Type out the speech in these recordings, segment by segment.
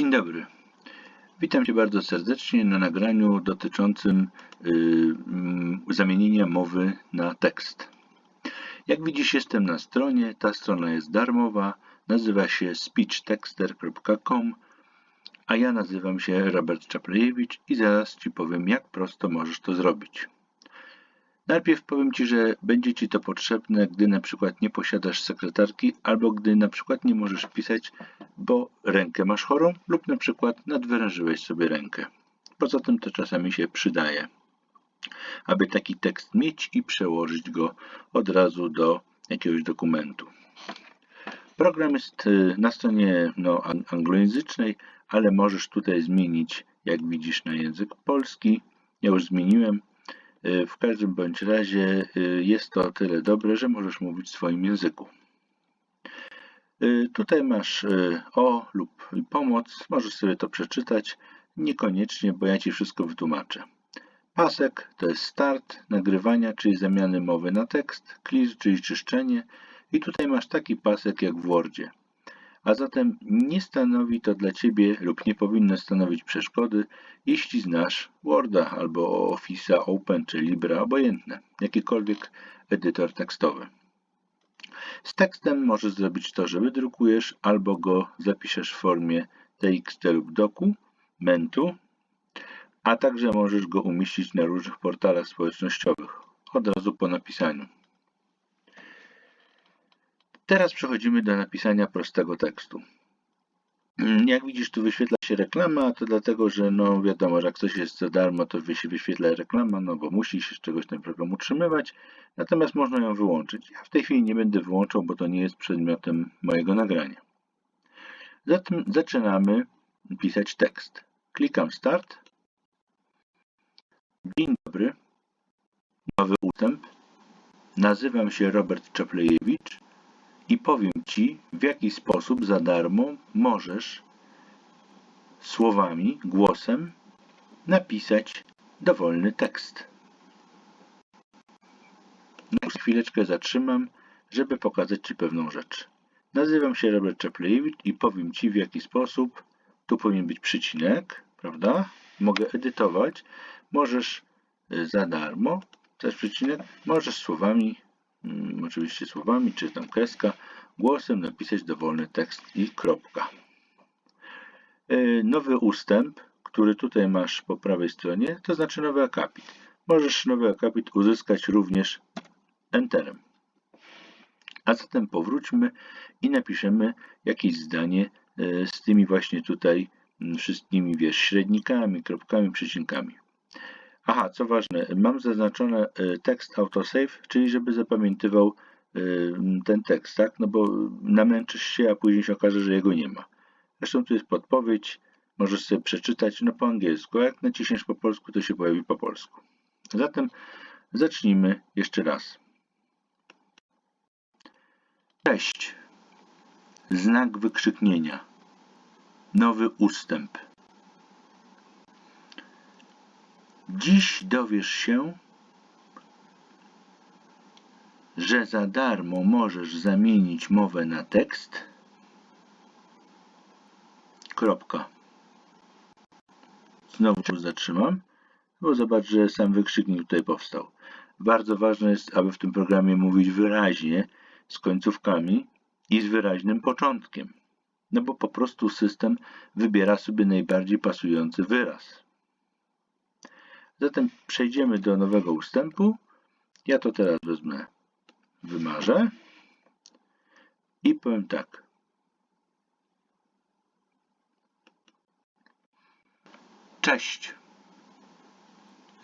Dzień dobry. Witam Cię bardzo serdecznie na nagraniu dotyczącym y, mm, zamienienia mowy na tekst. Jak widzisz, jestem na stronie. Ta strona jest darmowa. Nazywa się speechtexter.com, a ja nazywam się Robert Czaplejewicz i zaraz Ci powiem, jak prosto możesz to zrobić. Najpierw powiem Ci, że będzie Ci to potrzebne, gdy na przykład nie posiadasz sekretarki albo gdy na przykład nie możesz pisać, bo rękę masz chorą lub na przykład nadwyrężyłeś sobie rękę. Poza tym to czasami się przydaje, aby taki tekst mieć i przełożyć go od razu do jakiegoś dokumentu. Program jest y, na stronie no, anglojęzycznej, ale możesz tutaj zmienić, jak widzisz, na język polski. Ja już zmieniłem. Y, w każdym bądź razie y, jest to o tyle dobre, że możesz mówić w swoim języku. Y, tutaj masz o lub pomoc, możesz sobie to przeczytać, niekoniecznie, bo ja Ci wszystko wytłumaczę. Pasek to jest start nagrywania, czyli zamiany mowy na tekst, clear, czyli czyszczenie i tutaj masz taki pasek jak w Wordzie a zatem nie stanowi to dla Ciebie lub nie powinno stanowić przeszkody, jeśli znasz Worda albo Office'a Open czy Libra, obojętne, jakikolwiek edytor tekstowy. Z tekstem możesz zrobić to, że wydrukujesz albo go zapiszesz w formie TXT lub doku, mentu, a także możesz go umieścić na różnych portalach społecznościowych od razu po napisaniu. Teraz przechodzimy do napisania prostego tekstu. Mm, jak widzisz, tu wyświetla się reklama, to dlatego, że no wiadomo, że jak coś jest za darmo, to się wyświetla reklama, no bo musi się z czegoś ten program utrzymywać, natomiast można ją wyłączyć. Ja w tej chwili nie będę wyłączał, bo to nie jest przedmiotem mojego nagrania. Zatem zaczynamy pisać tekst. Klikam Start. Dzień dobry. Nowy ustęp. Nazywam się Robert Czaplejewicz i powiem Ci, w jaki sposób za darmo możesz słowami, głosem napisać dowolny tekst. Na chwileczkę zatrzymam, żeby pokazać Ci pewną rzecz. Nazywam się Robert Czaplejewicz i powiem Ci, w jaki sposób tu powinien być przycinek, prawda? Mogę edytować. Możesz y, za darmo, też przycinek, możesz słowami Mm, oczywiście słowami, czy tam kreska, głosem napisać dowolny tekst i kropka. E, nowy ustęp, który tutaj masz po prawej stronie, to znaczy nowy akapit. Możesz nowy akapit uzyskać również Enterem. A zatem powróćmy i napiszemy jakieś zdanie e, z tymi właśnie tutaj mm, wszystkimi wiesz, średnikami, kropkami, przecinkami. Aha, co ważne, mam zaznaczone e, tekst autosave, czyli żeby zapamiętywał e, ten tekst, tak? No bo namęczysz się, a później się okaże, że jego nie ma. Zresztą tu jest podpowiedź, możesz sobie przeczytać no po angielsku, a jak naciśniesz po polsku, to się pojawi po polsku. Zatem zacznijmy jeszcze raz. Cześć. Znak wykrzyknienia. Nowy ustęp. Dziś dowiesz się, że za darmo możesz zamienić mowę na tekst. Kropka. Znowu się zatrzymam, bo zobacz, że sam wykrzyknik tutaj powstał. Bardzo ważne jest, aby w tym programie mówić wyraźnie, z końcówkami i z wyraźnym początkiem. No bo po prostu system wybiera sobie najbardziej pasujący wyraz. Zatem przejdziemy do nowego ustępu. Ja to teraz wezmę, wymarzę i powiem tak. Cześć.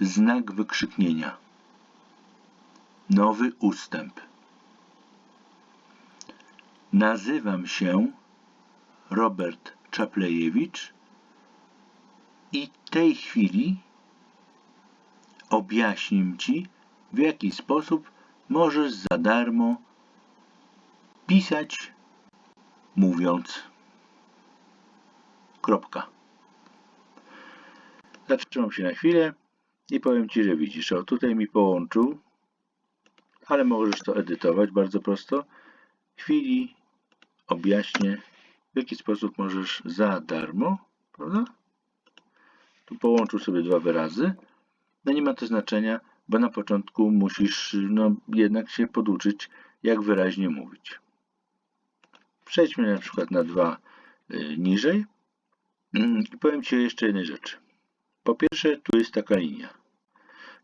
Znak wykrzyknienia. Nowy ustęp. Nazywam się Robert Czaplejewicz i tej chwili objaśnię Ci, w jaki sposób możesz za darmo pisać mówiąc. Kropka. Zatrzymam się na chwilę i powiem Ci, że widzisz, o tutaj mi połączył, ale możesz to edytować bardzo prosto. W chwili objaśnię, w jaki sposób możesz za darmo, prawda? Tu połączył sobie dwa wyrazy. No nie ma to znaczenia, bo na początku musisz no, jednak się poduczyć, jak wyraźnie mówić. Przejdźmy na przykład na dwa y, niżej Mm, i powiem Ci jeszcze jednej rzeczy. Po pierwsze, tu jest taka linia.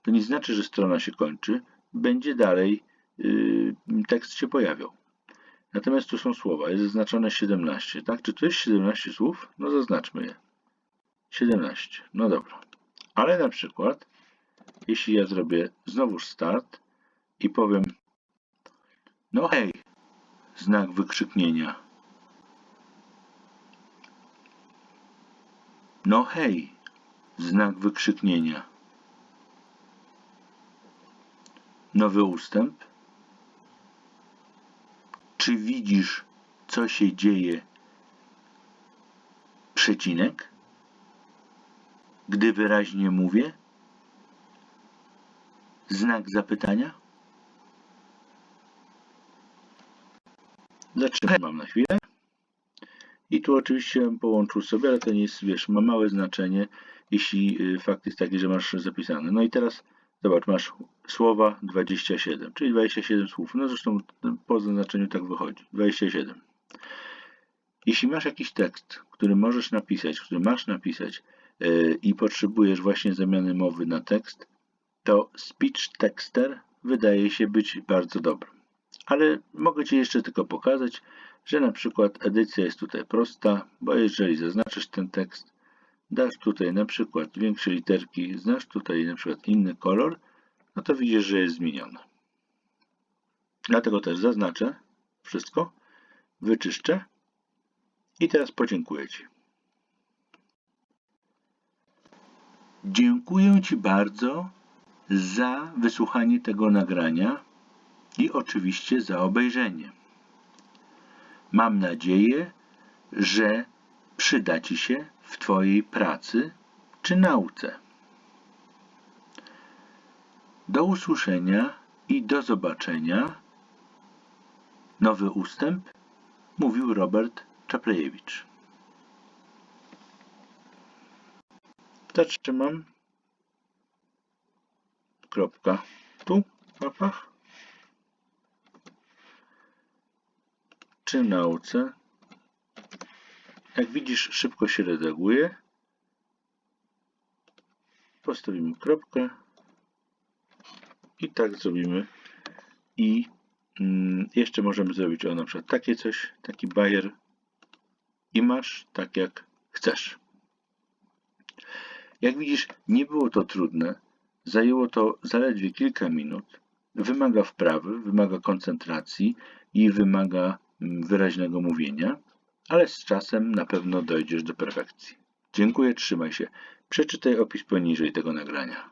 To nie znaczy, że strona się kończy. Będzie dalej y, tekst się pojawiał. Natomiast tu są słowa. Jest zaznaczone 17. Tak? Czy to jest 17 słów? No zaznaczmy je. 17. No dobra. Ale na przykład, jeśli ja zrobię znowuż start i powiem no hej, znak wykrzyknienia. No hej, znak wykrzyknienia. Nowy ustęp. Czy widzisz, co się dzieje? Przecinek. Gdy wyraźnie mówię. Znak zapytania. Zatrzymam na chwilę. I tu oczywiście bym połączył sobie, ale to nie jest, wiesz, ma małe znaczenie, jeśli y, fakt jest taki, że masz zapisane. No i teraz zobacz, masz słowa 27, czyli 27 słów. No zresztą po zaznaczeniu tak wychodzi. 27. Jeśli masz jakiś tekst, który możesz napisać, który masz napisać yy, i potrzebujesz właśnie zamiany mowy na tekst, to speech texter wydaje się być bardzo dobrym. Ale mogę Ci jeszcze tylko pokazać, że na przykład edycja jest tutaj prosta, bo jeżeli zaznaczysz ten tekst, dasz tutaj na przykład większe literki, znasz tutaj na przykład inny kolor, no to widzisz, że jest zmienione. Dlatego też zaznaczę wszystko, wyczyszczę i teraz podziękuję Ci. Dziękuję Ci bardzo za wysłuchanie tego nagrania i oczywiście za obejrzenie. Mam nadzieję, że przyda Ci się w Twojej pracy czy nauce. Do usłyszenia i do zobaczenia. Nowy ustęp mówił Robert Czaplejewicz. Zatrzymam. Kropka. Tu, papach. Czy nauce. Jak widzisz, szybko się redaguje. Postawimy kropkę. I tak zrobimy. I mm, jeszcze możemy zrobić o na przykład takie coś, taki bajer i masz tak jak chcesz. Jak widzisz, nie było to trudne. Zajęło to zaledwie kilka minut. Wymaga wprawy, wymaga koncentracji i wymaga mm, wyraźnego mówienia, ale z czasem na pewno dojdziesz do perfekcji. Dziękuję, trzymaj się. Przeczytaj opis poniżej tego nagrania.